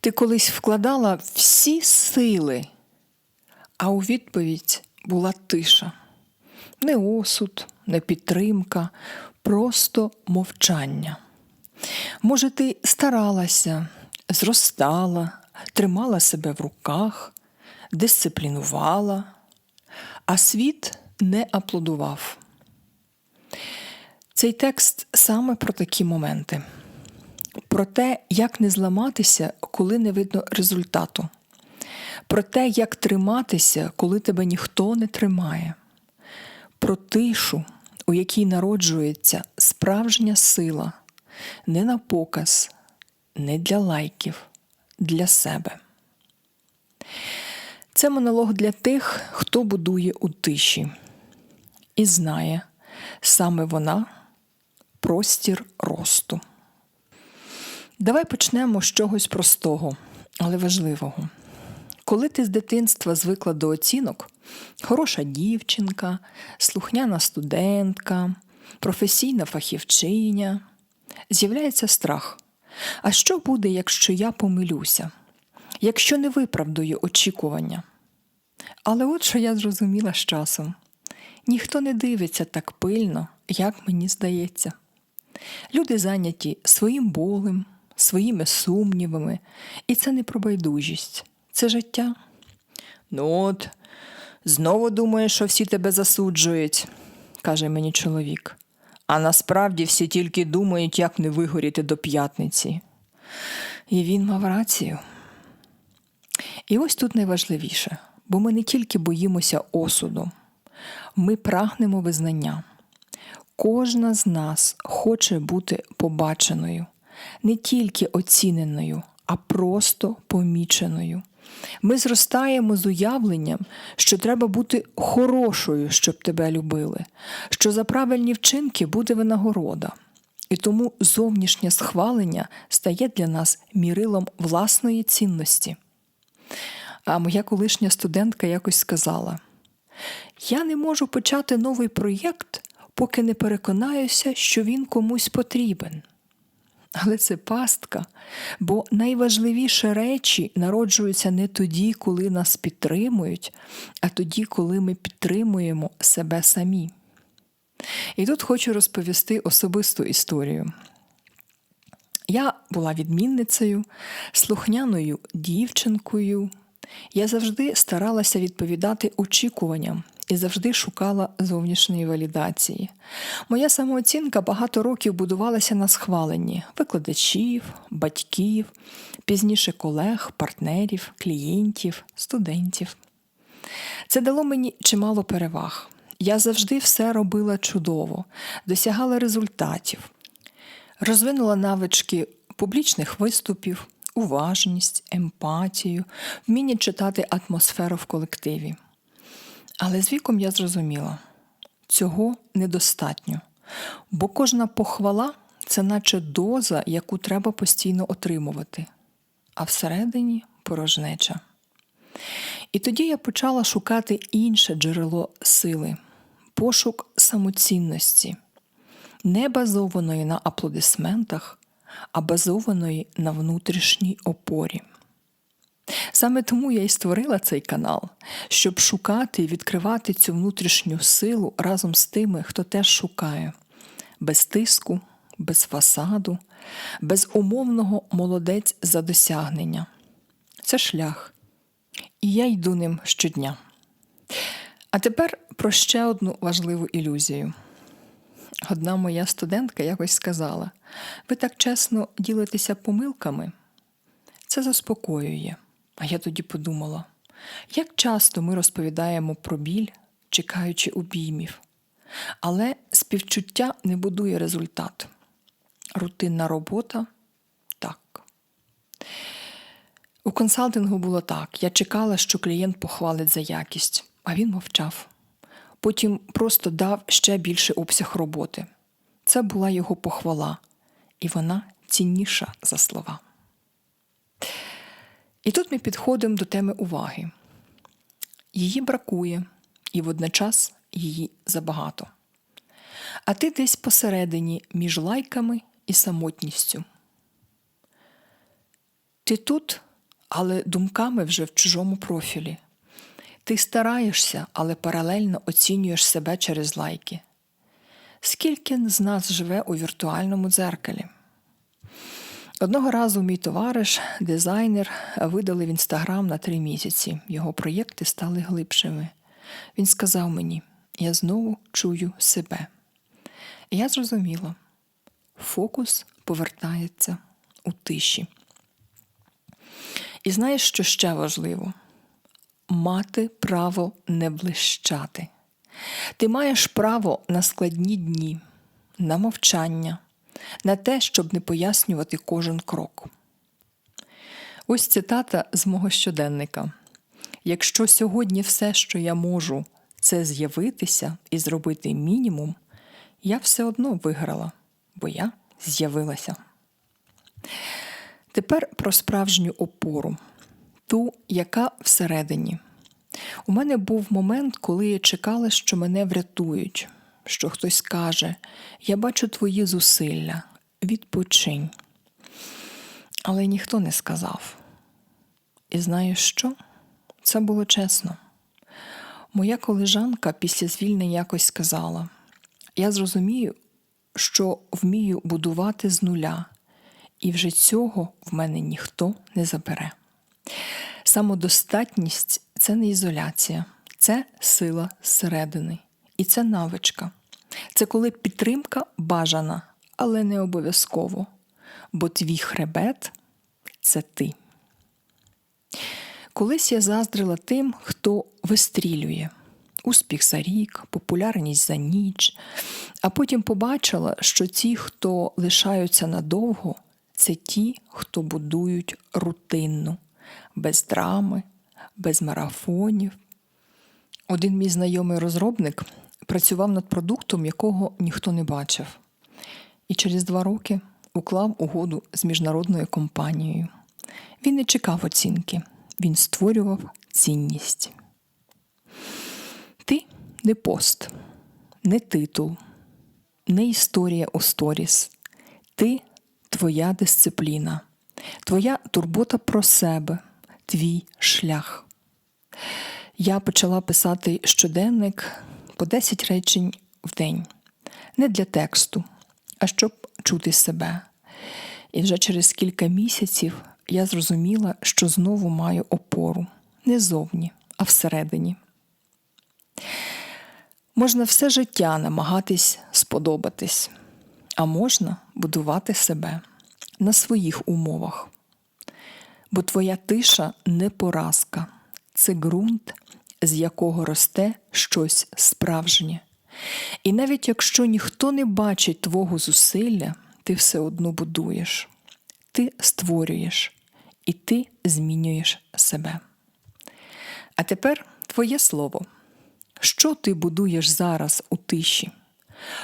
Ти колись вкладала всі сили, а у відповідь була тиша. Не осуд, не підтримка, просто мовчання. Може, ти старалася, зростала, тримала себе в руках, дисциплінувала, а світ не аплодував. Цей текст саме про такі моменти, про те, як не зламатися, коли не видно результату, про те, як триматися, коли тебе ніхто не тримає, про тишу, у якій народжується справжня сила, не на показ, не для лайків, для себе. Це монолог для тих, хто будує у тиші і знає, саме вона простір росту. Давай почнемо з чогось простого, але важливого. Коли ти з дитинства звикла до оцінок, хороша дівчинка, слухняна студентка, професійна фахівчиня, з'являється страх. А що буде, якщо я помилюся, якщо не виправдаю очікування? Але от що я зрозуміла з часом: ніхто не дивиться так пильно, як мені здається. Люди зайняті своїм болем, своїми сумнівами, і це не про байдужість, це життя. Ну от, знову думаєш, що всі тебе засуджують, каже мені чоловік. А насправді всі тільки думають, як не вигоріти до п'ятниці. І він мав рацію. І ось тут найважливіше, бо ми не тільки боїмося осуду, ми прагнемо визнання. Кожна з нас хоче бути побаченою, не тільки оціненою, а просто поміченою. Ми зростаємо з уявленням, що треба бути хорошою, щоб тебе любили, що за правильні вчинки буде винагорода. І тому зовнішнє схвалення стає для нас мірилом власної цінності. А моя колишня студентка якось сказала: Я не можу почати новий проєкт, поки не переконаюся, що він комусь потрібен. Але це пастка, бо найважливіші речі народжуються не тоді, коли нас підтримують, а тоді, коли ми підтримуємо себе самі. І тут хочу розповісти особисту історію. Я була відмінницею, слухняною дівчинкою. Я завжди старалася відповідати очікуванням і завжди шукала зовнішньої валідації. Моя самооцінка багато років будувалася на схваленні викладачів, батьків, пізніше колег, партнерів, клієнтів, студентів. Це дало мені чимало переваг. Я завжди все робила чудово, досягала результатів, розвинула навички публічних виступів, уважність, емпатію, вміння читати атмосферу в колективі. Але з віком я зрозуміла, цього недостатньо, бо кожна похвала це наче доза, яку треба постійно отримувати, а всередині порожнеча. І тоді я почала шукати інше джерело сили, пошук самоцінності, не базованої на аплодисментах, а базованої на внутрішній опорі. Саме тому я і створила цей канал, щоб шукати і відкривати цю внутрішню силу разом з тими, хто теж шукає, без тиску, без фасаду, без умовного молодець за досягнення. Це шлях. І я йду ним щодня. А тепер про ще одну важливу ілюзію. Одна моя студентка якось сказала: ви так чесно ділитеся помилками, це заспокоює. А я тоді подумала, як часто ми розповідаємо про біль, чекаючи обіймів, але співчуття не будує результат. Рутинна робота так. У консалтингу було так: я чекала, що клієнт похвалить за якість, а він мовчав. Потім просто дав ще більший обсяг роботи. Це була його похвала, і вона цінніша за слова. І тут ми підходимо до теми уваги. Її бракує, і водночас її забагато. А ти десь посередині між лайками і самотністю. Ти тут, але думками вже в чужому профілі. Ти стараєшся, але паралельно оцінюєш себе через лайки. Скільки з нас живе у віртуальному дзеркалі? Одного разу мій товариш, дизайнер, видали в інстаграм на три місяці. Його проєкти стали глибшими. Він сказав мені: я знову чую себе. І я зрозуміла, фокус повертається у тиші. І знаєш, що ще важливо? Мати право не блищати. Ти маєш право на складні дні, на мовчання, на те, щоб не пояснювати кожен крок. Ось цитата з мого щоденника. Якщо сьогодні все, що я можу, це з'явитися і зробити мінімум, я все одно виграла, бо я з'явилася. Тепер про справжню опору, ту, яка всередині. У мене був момент, коли я чекала, що мене врятують, що хтось каже: Я бачу твої зусилля, відпочинь. Але ніхто не сказав. І знаєш що? Це було чесно. Моя колежанка після звільнення якось сказала: Я зрозумію, що вмію будувати з нуля, і вже цього в мене ніхто не забере. Самодостатність це не ізоляція, це сила зсередини. І це навичка. Це коли підтримка бажана, але не обов'язково. Бо твій хребет це ти. Колись я заздрила тим, хто вистрілює успіх за рік, популярність за ніч, а потім побачила, що ті, хто лишаються надовго, це ті, хто будують рутинну, без драми, без марафонів. Один мій знайомий розробник працював над продуктом, якого ніхто не бачив, і через два роки уклав угоду з міжнародною компанією. Він не чекав оцінки, він створював цінність. Ти не пост, не титул, не історія у сторіс. Ти твоя дисципліна, твоя турбота про себе, твій шлях. Я почала писати щоденник по 10 речень в день, не для тексту, а щоб чути себе. І вже через кілька місяців я зрозуміла, що знову маю опору не зовні, а всередині. Можна все життя намагатись сподобатись, а можна будувати себе на своїх умовах. Бо твоя тиша не поразка, це ґрунт, з якого росте щось справжнє. І навіть якщо ніхто не бачить твого зусилля, ти все одно будуєш, ти створюєш і ти змінюєш себе. А тепер твоє слово. Що ти будуєш зараз у тиші?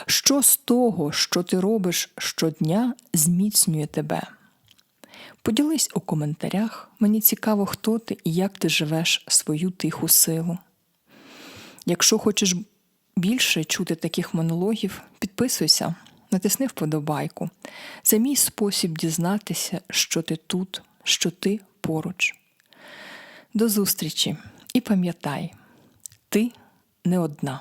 Що з того, що ти робиш щодня, зміцнює тебе? Поділись у коментарях. Мені цікаво, хто ти і як ти живеш свою тиху силу. Якщо хочеш більше чути таких монологів, підписуйся, натисни вподобайку. Це мій спосіб дізнатися, що ти тут, що ти поруч. До зустрічі і пам'ятай, ти не одна.